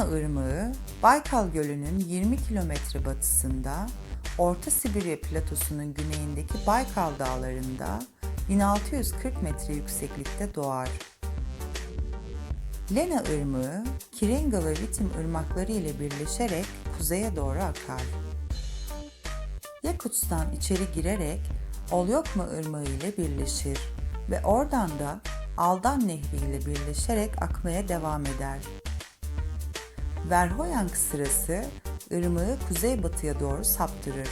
Lena Irmağı, Baykal Gölü'nün 20 kilometre batısında, Orta Sibirya platosunun güneyindeki Baykal Dağları'nda 1640 metre yükseklikte doğar. Lena Irmağı, Kirenga ve Ritim ırmakları ile birleşerek kuzeye doğru akar. Yakuts'tan içeri girerek Olyokma Irmağı ile birleşir ve oradan da Aldan Nehri ile birleşerek akmaya devam eder. Verhoyank sırası ırmağı kuzeybatıya doğru saptırır.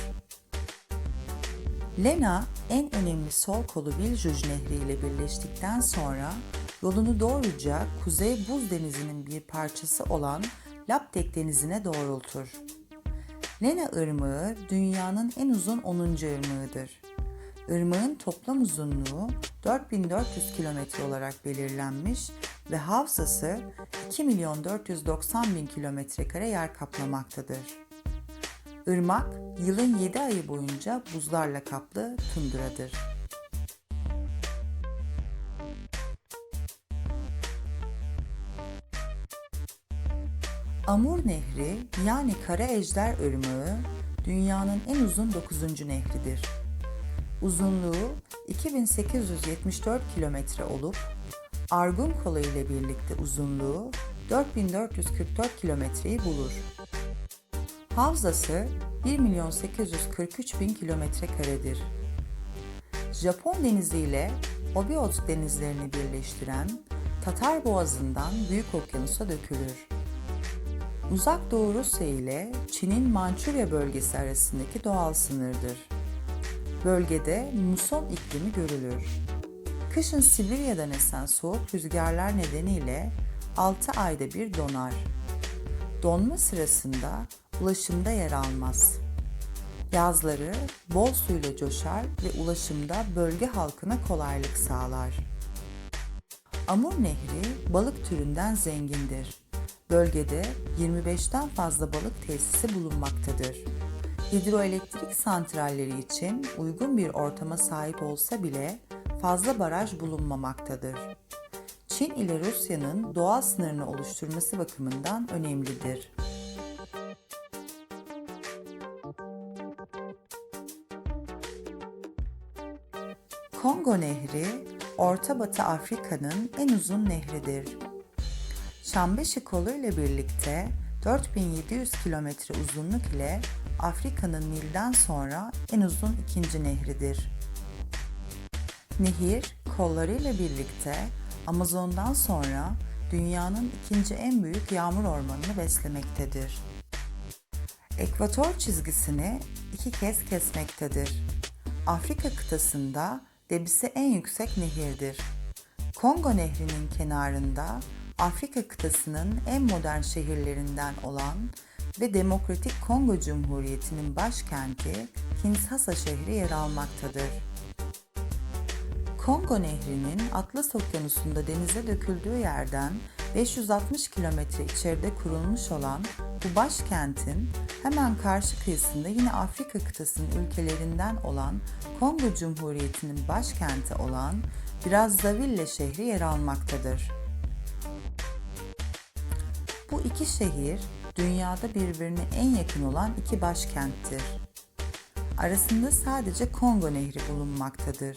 Lena en önemli sol kolu Viljuj Nehri ile birleştikten sonra yolunu doğruca Kuzey Buz Denizi'nin bir parçası olan Laptek Denizi'ne doğrultur. Lena Irmağı dünyanın en uzun 10. ırmağıdır. Irmağın toplam uzunluğu 4400 kilometre olarak belirlenmiş ve havzası 2 milyon 490 bin kilometre kare yer kaplamaktadır. Irmak, yılın 7 ayı boyunca buzlarla kaplı tundradır. Amur Nehri yani Kara Ejder Irmağı dünyanın en uzun 9. nehridir. Uzunluğu 2874 kilometre olup Argun Kolu ile birlikte uzunluğu 4444 kilometreyi bulur. Havzası 1 milyon 843 bin kilometre karedir. Japon denizi ile Obiotsk denizlerini birleştiren Tatar Boğazı'ndan Büyük Okyanus'a dökülür. Uzak Doğu Rusya ile Çin'in Mançurya bölgesi arasındaki doğal sınırdır. Bölgede muson iklimi görülür. Kışın Sibirya'dan esen soğuk rüzgarlar nedeniyle 6 ayda bir donar. Donma sırasında ulaşımda yer almaz. Yazları bol suyla coşar ve ulaşımda bölge halkına kolaylık sağlar. Amur Nehri balık türünden zengindir. Bölgede 25'ten fazla balık tesisi bulunmaktadır. Hidroelektrik santralleri için uygun bir ortama sahip olsa bile fazla baraj bulunmamaktadır. Çin ile Rusya'nın doğal sınırını oluşturması bakımından önemlidir. Kongo Nehri, Orta Batı Afrika'nın en uzun nehridir. Şambeşi kolu ile birlikte 4700 kilometre uzunluk ile Afrika'nın Nil'den sonra en uzun ikinci nehridir. Nehir, kollarıyla birlikte Amazon'dan sonra dünyanın ikinci en büyük yağmur ormanını beslemektedir. Ekvator çizgisini iki kez kesmektedir. Afrika kıtasında debisi en yüksek nehirdir. Kongo Nehri'nin kenarında Afrika kıtasının en modern şehirlerinden olan ve Demokratik Kongo Cumhuriyeti'nin başkenti Kinshasa şehri yer almaktadır. Kongo Nehri'nin Atlas Okyanusu'nda denize döküldüğü yerden 560 kilometre içeride kurulmuş olan bu başkentin hemen karşı kıyısında yine Afrika kıtasının ülkelerinden olan Kongo Cumhuriyeti'nin başkenti olan Brazzaville şehri yer almaktadır. Bu iki şehir dünyada birbirine en yakın olan iki başkenttir. Arasında sadece Kongo Nehri bulunmaktadır.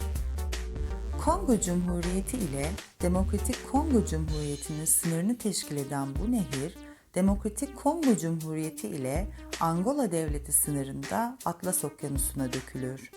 Kongo Cumhuriyeti ile Demokratik Kongo Cumhuriyeti'nin sınırını teşkil eden bu nehir, Demokratik Kongo Cumhuriyeti ile Angola Devleti sınırında Atlas Okyanusu'na dökülür.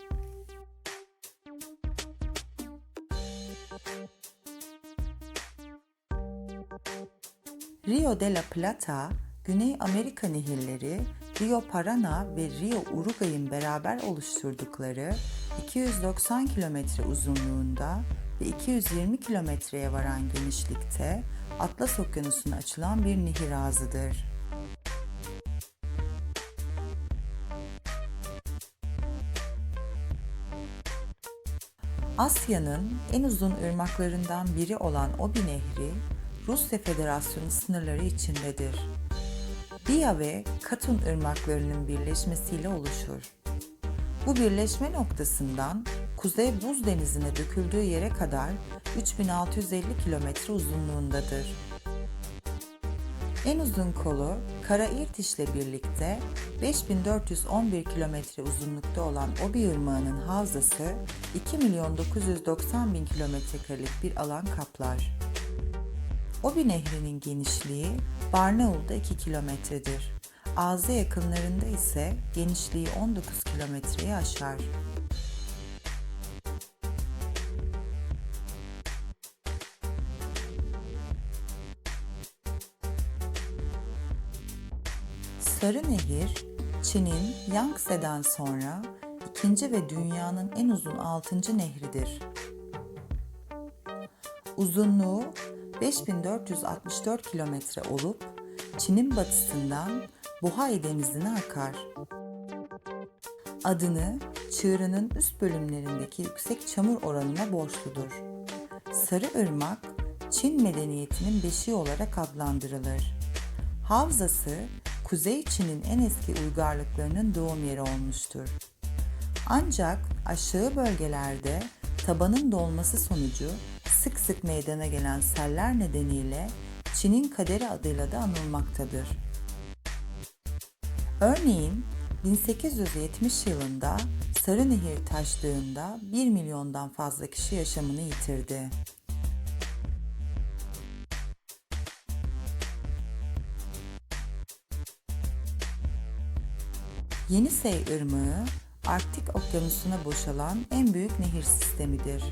Rio de la Plata, Güney Amerika nehirleri Rio Parana ve Rio Uruguay'ın beraber oluşturdukları 290 kilometre uzunluğunda ve 220 kilometreye varan genişlikte Atlas Okyanusu'na açılan bir nehir ağzıdır. Asya'nın en uzun ırmaklarından biri olan Obi Nehri, Rusya Federasyonu sınırları içindedir. Biya ve Katun ırmaklarının birleşmesiyle oluşur. Bu birleşme noktasından Kuzey Buz Denizi'ne döküldüğü yere kadar 3650 kilometre uzunluğundadır. En uzun kolu Kara İrtiş ile birlikte 5411 kilometre uzunlukta olan Obi Irmağı'nın havzası 2 milyon 990 bin kilometre karelik bir alan kaplar. Obi Nehri'nin genişliği Barnaul'da 2 kilometredir. Ağzı yakınlarında ise genişliği 19 kilometreyi aşar. Sarı Nehir, Çin'in Yangtze'den sonra ikinci ve dünyanın en uzun altıncı nehridir. Uzunluğu 5464 kilometre olup Çin'in batısından Bohai Denizi'ne akar. Adını çığırının üst bölümlerindeki yüksek çamur oranına borçludur. Sarı Irmak, Çin medeniyetinin beşiği olarak adlandırılır. Havzası, Kuzey Çin'in en eski uygarlıklarının doğum yeri olmuştur. Ancak aşağı bölgelerde tabanın dolması sonucu sık sık meydana gelen seller nedeniyle Çin'in kaderi adıyla da anılmaktadır. Örneğin 1870 yılında Sarı Nehir taştığında 1 milyondan fazla kişi yaşamını yitirdi. Yenisey Irmağı, Arktik Okyanusu'na boşalan en büyük nehir sistemidir.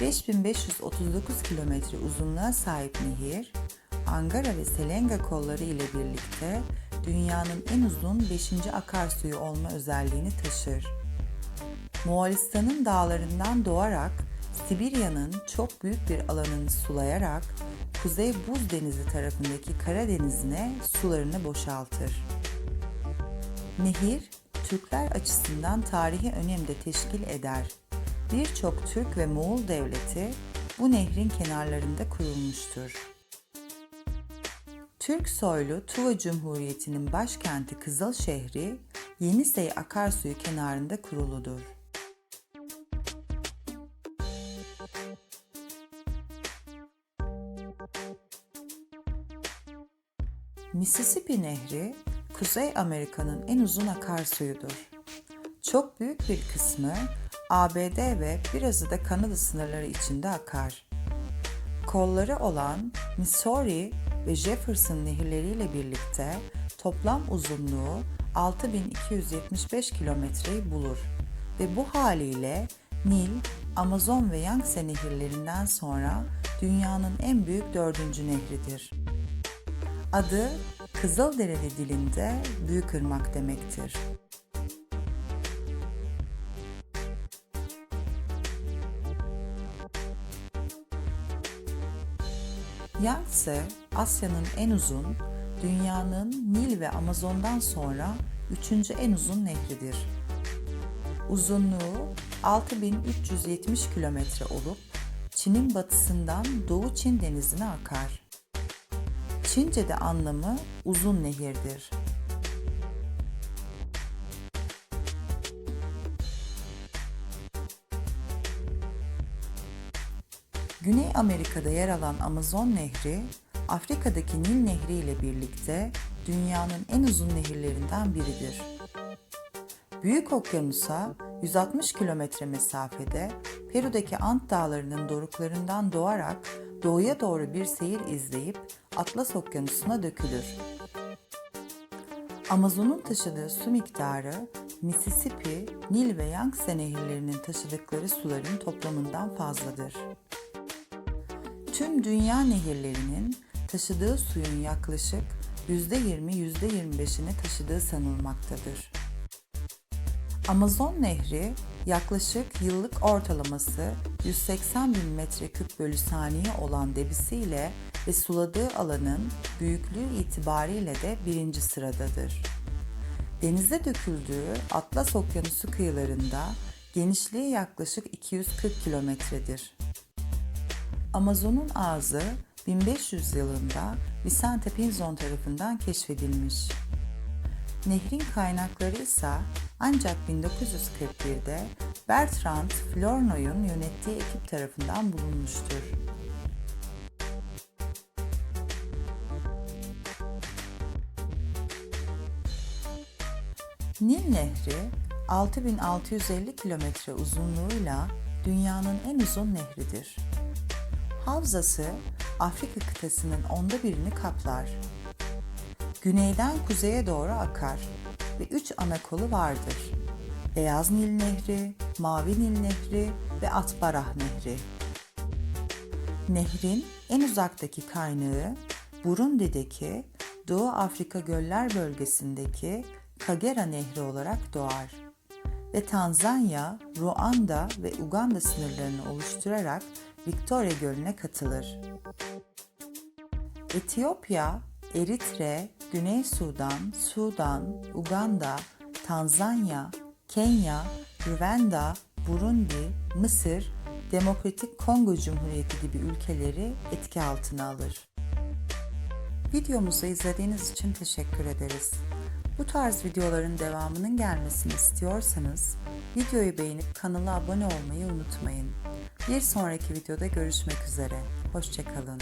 5539 kilometre uzunluğa sahip nehir, Angara ve Selenga kolları ile birlikte dünyanın en uzun 5. akarsuyu olma özelliğini taşır. Moğolistan'ın dağlarından doğarak Sibirya'nın çok büyük bir alanını sulayarak Kuzey Buz Denizi tarafındaki Karadeniz'ine sularını boşaltır. Nehir, Türkler açısından tarihi önemde teşkil eder. Birçok Türk ve Moğol devleti bu nehrin kenarlarında kurulmuştur. Türk soylu Tuva Cumhuriyeti'nin başkenti Kızıl şehri Yenisey akarsuyu kenarında kuruludur. Mississippi Nehri, Kuzey Amerika'nın en uzun akarsuyudur. Çok büyük bir kısmı ABD ve birazı da Kanada sınırları içinde akar. Kolları olan Missouri ve Jefferson nehirleriyle birlikte toplam uzunluğu 6275 kilometreyi bulur ve bu haliyle Nil, Amazon ve Yangtze nehirlerinden sonra dünyanın en büyük dördüncü nehridir. Adı Kızılderili dilinde büyük ırmak demektir. Yangtze, Asya'nın en uzun, dünyanın Nil ve Amazon'dan sonra üçüncü en uzun nehridir. Uzunluğu 6370 kilometre olup Çin'in batısından Doğu Çin denizine akar. Çince'de anlamı uzun nehirdir. Güney Amerika'da yer alan Amazon Nehri, Afrika'daki Nil Nehri ile birlikte dünyanın en uzun nehirlerinden biridir. Büyük Okyanus'a 160 kilometre mesafede Peru'daki Ant Dağları'nın doruklarından doğarak doğuya doğru bir seyir izleyip Atlas Okyanusu'na dökülür. Amazon'un taşıdığı su miktarı Mississippi, Nil ve Yangtze nehirlerinin taşıdıkları suların toplamından fazladır. Tüm dünya nehirlerinin taşıdığı suyun yaklaşık %20-%25'ini taşıdığı sanılmaktadır. Amazon Nehri yaklaşık yıllık ortalaması 180 bin metreküp bölü saniye olan debisiyle ve suladığı alanın büyüklüğü itibariyle de birinci sıradadır. Denize döküldüğü Atlas Okyanusu kıyılarında genişliği yaklaşık 240 kilometredir. Amazon'un ağzı 1500 yılında Vicente Pinzon tarafından keşfedilmiş. Nehrin kaynakları ise ancak 1941'de Bertrand Flornoy'un yönettiği ekip tarafından bulunmuştur. Nil Nehri 6650 kilometre uzunluğuyla dünyanın en uzun nehridir. Havzası Afrika kıtasının onda birini kaplar. Güneyden kuzeye doğru akar ve üç ana kolu vardır. Beyaz Nil Nehri, Mavi Nil Nehri ve Atbarah Nehri. Nehrin en uzaktaki kaynağı Burundi'deki Doğu Afrika Göller bölgesindeki Kagera Nehri olarak doğar ve Tanzanya, Ruanda ve Uganda sınırlarını oluşturarak Victoria Gölü'ne katılır. Etiyopya, Eritre, Güney Sudan, Sudan, Uganda, Tanzanya, Kenya, Rwanda, Burundi, Mısır, Demokratik Kongo Cumhuriyeti gibi ülkeleri etki altına alır. Videomuzu izlediğiniz için teşekkür ederiz. Bu tarz videoların devamının gelmesini istiyorsanız videoyu beğenip kanala abone olmayı unutmayın. Bir sonraki videoda görüşmek üzere. Hoşçakalın.